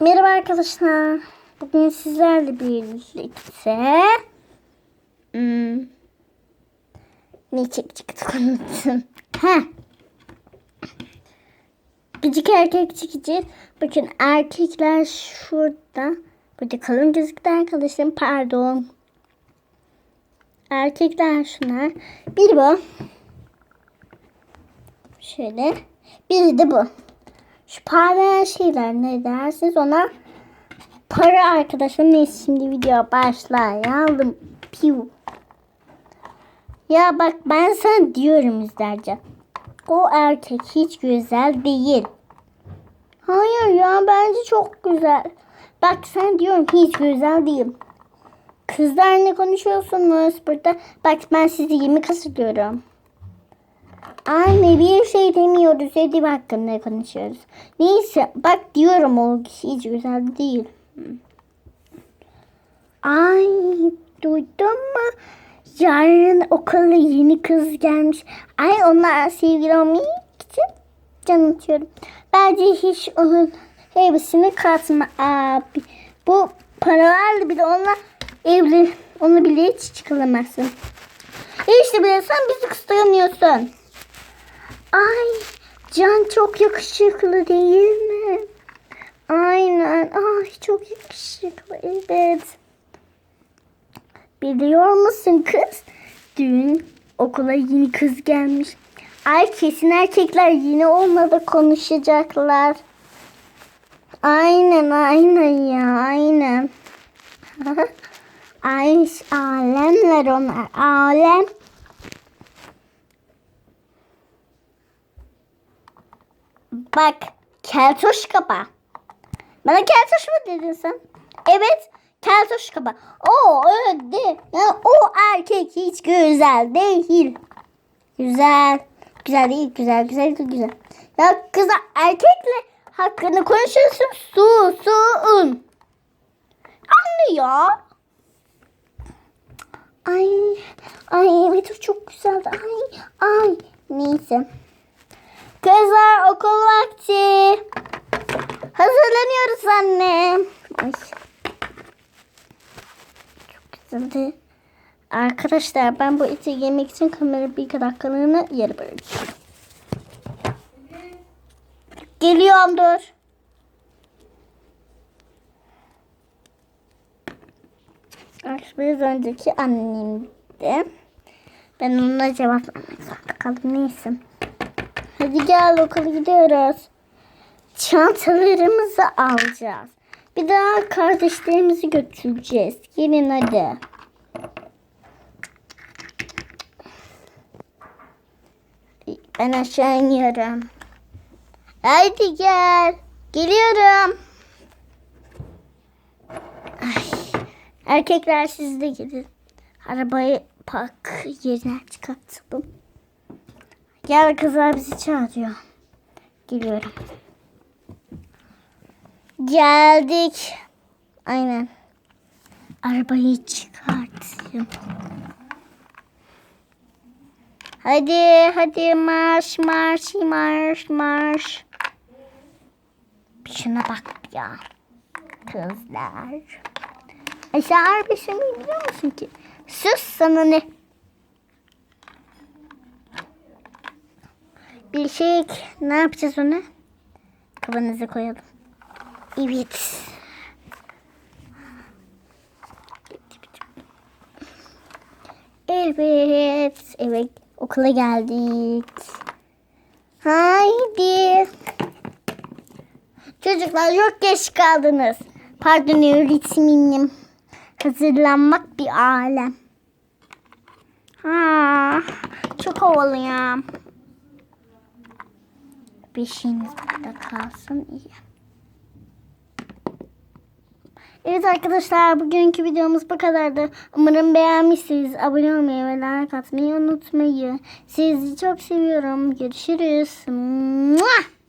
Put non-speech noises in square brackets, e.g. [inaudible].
Merhaba arkadaşlar. Bugün sizlerle birlikte hmm, ne çekecektik unuttum. Ha. Gıcık erkek çekeceğiz. Bakın erkekler şurada. Burada kalın gözüktü arkadaşım. Pardon. Erkekler şunlar. Bir bu. Şöyle. Bir de bu. Şu parlayan şeyler ne dersiniz ona? Para arkadaşlar. Neyse şimdi video başlayalım. Piu. Ya bak ben sana diyorum izlerce. O erkek hiç güzel değil. Hayır ya bence çok güzel. Bak sen diyorum hiç güzel değil. Kızlar ne konuşuyorsunuz burada? Bak ben sizi yemek hazırlıyorum. Anne bir şey demiyoruz. Edip hakkında konuşuyoruz. Neyse bak diyorum o hiç güzel değil. Ay duydun mu? Yarın okula yeni kız gelmiş. Ay onlar sevgili olmayı için can atıyorum. Bence hiç onun hevesini katma abi. Bu paralarla bile onunla evli onu bile hiç çıkaramazsın. E işte bile sen bizi kıskanıyorsun. Ay Can çok yakışıklı değil mi? Aynen. Ay çok yakışıklı evet. Biliyor musun kız? Dün okula yeni kız gelmiş. Ay kesin erkekler yine onunla konuşacaklar. Aynen aynen ya aynen. [laughs] Ay alemler onlar alem. Bak keltoş kaba. Bana keltoş mu dedin sen? Evet keltoş kaba. O öyle. Yani o erkek hiç güzel değil. Güzel. Güzel değil. Güzel güzel güzel. Ya kıza erkekle hakkında konuşuyorsun. Su su un. Anlıyor. Ay ay evet o çok güzeldi. Ay ay neyse. Kızlar okul vakti. Hazırlanıyoruz anne. Çok güzeldi. Arkadaşlar ben bu eti yemek için kamera bir dakikalığına yere bırakıyorum. Geliyorum dur. Biraz önceki annemdi. Ben ona cevap vermek zorunda kaldım. Neyse. Hadi gel okula gidiyoruz. Çantalarımızı alacağız. Bir daha kardeşlerimizi götüreceğiz. Gelin hadi. Ben aşağı iniyorum. Haydi gel. Geliyorum. Ay, erkekler siz de gidin. Arabayı park yerine çıkartalım. Gel kızlar bizi çağırıyor. Geliyorum. Geldik. Aynen. Arabayı çıkartayım. Hadi hadi marş marş marş marş. Şuna bak ya. Kızlar. Ay sen harbi şey biliyor musun ki? Sus sana ne? Şey ne yapacağız onu? Kafanıza koyalım. Evet. Evet. Evet. Okula geldik. Haydi. Çocuklar çok geç kaldınız. Pardon öğretmenim. Hazırlanmak bir alem. Ha, çok havalıyım. Beşiniz burada kalsın iyi. Evet arkadaşlar bugünkü videomuz bu kadardı. Umarım beğenmişsiniz. Abone olmayı ve like atmayı unutmayın. Sizi çok seviyorum. Görüşürüz. Mua!